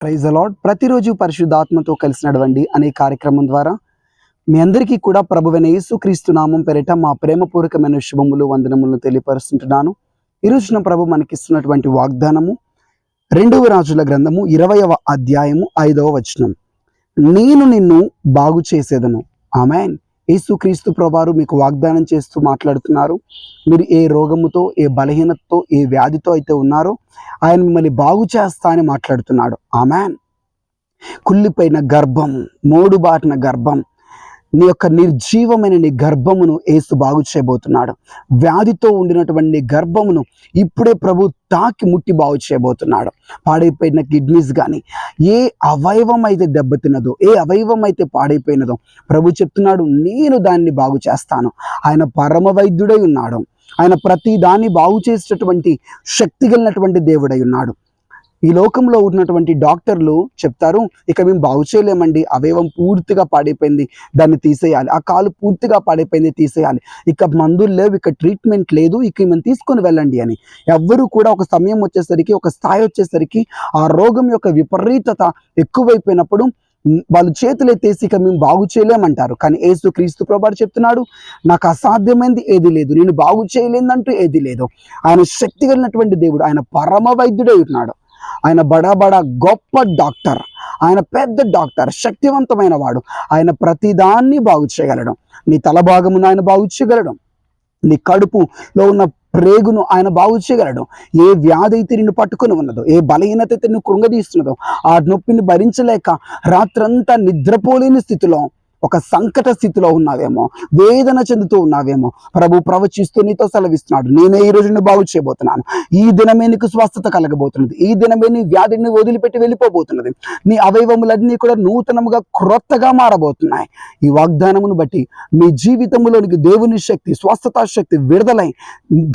Praise అలాడ్ ప్రతిరోజు పరిశుద్ధాత్మతో కలిసి నడవండి అనే కార్యక్రమం ద్వారా మీ అందరికీ కూడా ప్రభువైన యేసుక్రీస్తు నామం పేరిట మా ప్రేమపూర్వకమైన శుభములు వందనములను తెలియపరుస్తుంటున్నాను. ఈరోజున ప్రభు మనకిస్తున్నటువంటి వాగ్దానము రెండవ రాజుల గ్రంథము ఇరవయవ అధ్యాయము ఐదవ వచనం. నేను నిన్ను బాగు చేసేదను. ఆమెన్ యేసుక్రీస్తు ప్రభారు మీకు వాగ్దానం చేస్తూ మాట్లాడుతున్నారు. మీరు ఏ రోగముతో ఏ బలహీనతతో ఏ వ్యాధితో అయితే ఉన్నారో ఆయన మిమ్మల్ని బాగు చేస్తా అని మాట్లాడుతున్నాడు. ఆమెన్. కుళ్ళిపోయిన గర్భం మోడుబాటిన గర్భం నీ యొక్క నిర్జీవమైన నీ గర్భమును ఏసు బాగు చేయబోతున్నాడు. వ్యాధితో ఉండినటువంటి నీ గర్భమును ఇప్పుడే ప్రభు తాకి ముట్టి బాగు చేయబోతున్నాడు. పాడైపోయిన కిడ్నీస్ కానీ ఏ అవయవం అయితే దెబ్బతిన్నదో ఏ అవయవం అయితే పాడైపోయినదో ప్రభు చెప్తున్నాడు నేను దాన్ని బాగు చేస్తాను. ఆయన పరమ వైద్యుడై ఉన్నాడు. ఆయన ప్రతి దాన్ని బాగు చేసేటటువంటి శక్తి కలిగినటువంటి దేవుడై ఉన్నాడు. ఈ లోకంలో ఉన్నటువంటి డాక్టర్లు చెప్తారు ఇక మేము బాగు చేయలేమండి. అవయవం పూర్తిగా పాడైపోయింది. దాన్ని తీసేయాలి. ఆ కాలు పూర్తిగా పాడైపోయింది తీసేయాలి. ఇక మందులు లేవు ఇక ట్రీట్మెంట్ లేదు ఇక మేము తీసుకొని వెళ్ళండి అని. ఎవ్వరు కూడా ఒక సమయం వచ్చేసరికి ఒక స్థాయి వచ్చేసరికి ఆ రోగం యొక్క విపరీతత ఎక్కువైపోయినప్పుడు వాళ్ళు చేతులు ఎత్తేసి ఇక మేము బాగు చేయలేమంటారు. కానీ ఏసు క్రీస్తు ప్రభాడు చెప్తున్నాడు నాకు అసాధ్యమైంది ఏది లేదు. నేను బాగు చేయలేదంటూ ఏది లేదు. ఆయన శక్తి కలిగినటువంటి దేవుడు ఆయన పరమ వైద్యుడై ఉన్నాడు. ఆయన బడా బడా గొప్ప డాక్టర్. ఆయన పెద్ద డాక్టర్ శక్తివంతమైన వాడు. ఆయన ప్రతిదాన్ని బాగు చేయగలడం. నీ తల భాగమును ఆయన బాగు చేయగలడం. నీ కడుపులో ఉన్న ప్రేగును ఆయన బాగు చేయగలడు. ఏ వ్యాధి అయితే నిన్ను పట్టుకొని ఉన్నదో ఏ బలహీనత అయితే నిన్ను కృంగదీస్తున్నదో ఆ నొప్పిని భరించలేక రాత్రంతా నిద్రపోలేని స్థితిలో ఒక సంకట స్థితిలో ఉన్నావేమో వేదన చెందుతూ ఉన్నావేమో ప్రభు ప్రవచిస్తూ నీతో సెలవిస్తున్నాడు. నేనే ఈ రోజు బాగు చేయబోతున్నాను. ఈ దినమే నీకు స్వస్థత కలగబోతున్నది. ఈ దినమే నీ వ్యాధిని వదిలిపెట్టి వెళ్ళిపోబోతున్నది. నీ అవయవములన్నీ కూడా నూతనముగా క్రొత్తగా మారబోతున్నాయి. ఈ వాగ్దానమును బట్టి మీ జీవితంలోనికి దేవుని శక్తి స్వస్థత శక్తి విడుదలై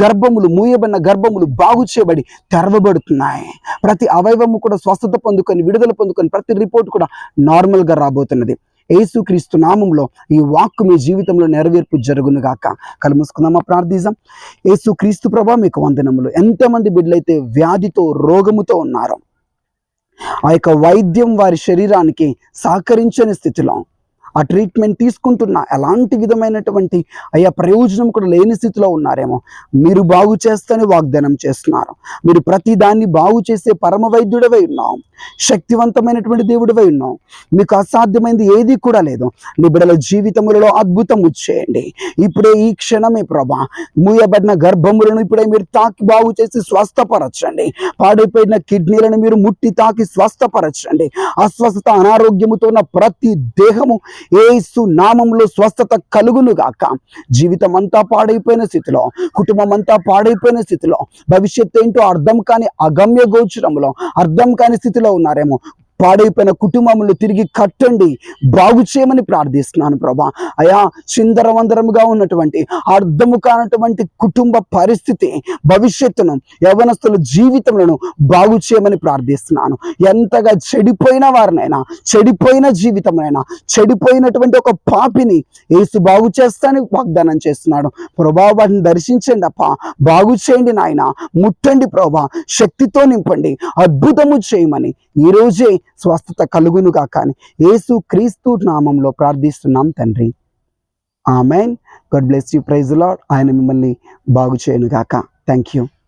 గర్భములు మూయబడిన గర్భములు బాగు చేయబడి తెరవబడుతున్నాయి. ప్రతి అవయవము కూడా స్వస్థత పొందుకొని విడుదల పొందుకొని ప్రతి రిపోర్ట్ కూడా నార్మల్గా రాబోతున్నది. యేసుక్రీస్తు నామంలో ఈ వాక్కు మీ జీవితంలో నెరవేర్పు జరుగును గాక. కళ్ళు మూసుకుందామా ప్రార్థిస్తాం యేసుక్రీస్తు ప్రభా మీకు వందనములు. ఎంతమంది బిడ్డలైతే వ్యాధితో రోగముతో ఉన్నారో ఆ యొక్క వైద్యం వారి శరీరానికి సహకరించని స్థితిలో ఆ ట్రీట్మెంట్ తీసుకుంటున్న ఎలాంటి విధమైనటువంటి అయ్యా ప్రయోజనం కూడా లేని స్థితిలో ఉన్నారేమో మీరు బాగు చేస్తేనే వాగ్దానం చేస్తున్నారు. మీరు ప్రతి దాన్ని బాగు చేసే పరమ వైద్యుడవై ఉన్నాం. శక్తివంతమైనటువంటి దేవుడివై ఉన్నాం మీకు అసాధ్యమైంది ఏది కూడా లేదు. నీ బిడ్డల జీవితములలో అద్భుతం చేయండి ఇప్పుడే ఈ క్షణమే ప్రభా మూయబడిన గర్భములను ఇప్పుడే మీరు తాకి బాగు చేసి స్వస్థపరచండి. పాడైపోయిన కిడ్నీలను మీరు ముట్టి తాకి స్వస్థపరచండి. అస్వస్థత అనారోగ్యముతో ఉన్న ప్రతి దేహము ఏసు నామంలో స్వస్థత కలుగును గాక జీవితం అంతా పాడైపోయిన స్థితిలో కుటుంబం అంతా పాడైపోయిన స్థితిలో భవిష్యత్తు ఏంటో అర్థం కాని అగమ్య గోచరంలో అర్థం కాని స్థితిలో ఉన్నారేమో పాడైపోయిన కుటుంబములు తిరిగి కట్టండి. బాగు చేయమని ప్రార్థిస్తున్నాను ప్రభా. అయా చిందరవందరముగా ఉన్నటువంటి అర్థము కానటువంటి కుటుంబ పరిస్థితి భవిష్యత్తును యవనస్తుల జీవితములను బాగు చేయమని ప్రార్థిస్తున్నాను. ఎంతగా చెడిపోయిన వారినైనా చెడిపోయిన జీవితమైనా చెడిపోయినటువంటి ఒక పాపిని ఏసు బాగు చేస్తాను వాగ్దానం చేస్తున్నాడు. ప్రభా వాటిని దర్శించండి అప్ప. బాగు చేయండి నాయన. ముట్టండి ప్రభా. శక్తితో నింపండి. అద్భుతము చేయమని ఈ స్వస్థత కలుగును కాక అని యేసు క్రీస్తు నామంలో ప్రార్థిస్తున్నాం తండ్రి. Amen. God bless you. Praise Lord ఆయన మిమ్మల్ని బాగు చేయను గాక. Thank you